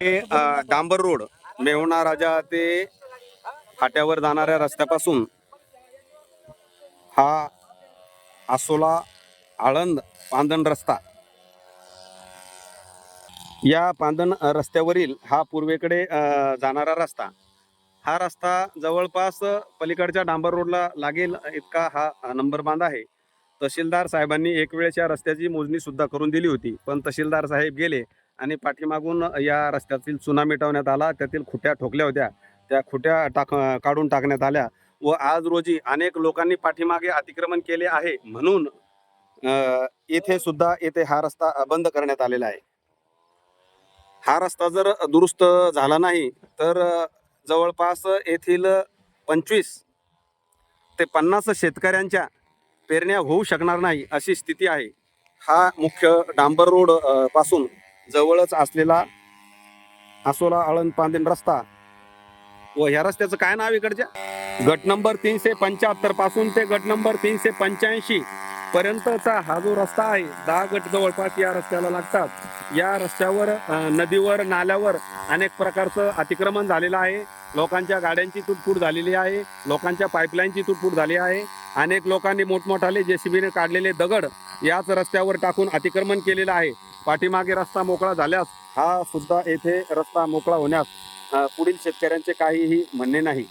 डांबर road मेहुणा राजा ते फाट्यावर जाणाऱ्या रस्त्यापासून हा आसोला आळंद पांदण रस्ता या पांदण रस्त्यावरील हा पूर्वेकडे जाणारा रस्ता. हा रस्ता जवळपास पलीकडच्या डांबर रोडला लागेल इतका हा नंबर बांध आहे. तहसीलदार साहेबांनी एक वेळेस या रस्त्याची मोजणी सुद्धा करून दिली होती पण तहसीलदार साहेब गेले आणि पाठीमागून या रस्त्यातील चुना मिटवण्यात आला. त्यातील खुट्या ठोकल्या होत्या. त्या खुट्या टाक काढून टाकण्यात आल्या व आज रोजी अनेक लोकांनी पाठीमागे अतिक्रमण केले आहे. म्हणून येथे सुद्धा येथे हा रस्ता बंद करण्यात आलेला आहे. हा रस्ता जर दुरुस्त झाला नाही तर जवळपास येथील पंचवीस ते पन्नास शेतकऱ्यांच्या पेरण्या होऊ शकणार नाही अशी स्थिती आहे. हा मुख्य डांबर रोडपासून जवळच असलेला आसोला आळंद पांदेन रस्ता. व ह्या रस्त्याचं काय नाव इकडच्या? गट नंबर तीनशे पंच्याहत्तरपासून ते गट नंबर तीनशे पंच्याऐंशी पर्यंतचा हा जो रस्ता आहे दहा गट जवळपास या रस्त्याला लागतात. या रस्त्यावर नदीवर नाल्यावर अनेक प्रकारचं अतिक्रमण झालेलं आहे. लोकांच्या गाड्यांची तुटफूट झालेली आहे. लोकांच्या पाईपलाईनची तुटफूट झाली आहे. अनेक लोकांनी मोठमोठाले जेसीबीने काढलेले दगड याच रस्त्यावर टाकून अतिक्रमण केलेलं आहे. पाठीमागे रस्ता मोकळा झाल्यास हा सुद्धा येथे रस्ता मोकळा होण्यास पुढील शेतकऱ्यांचे काहीही म्हणणे नाही.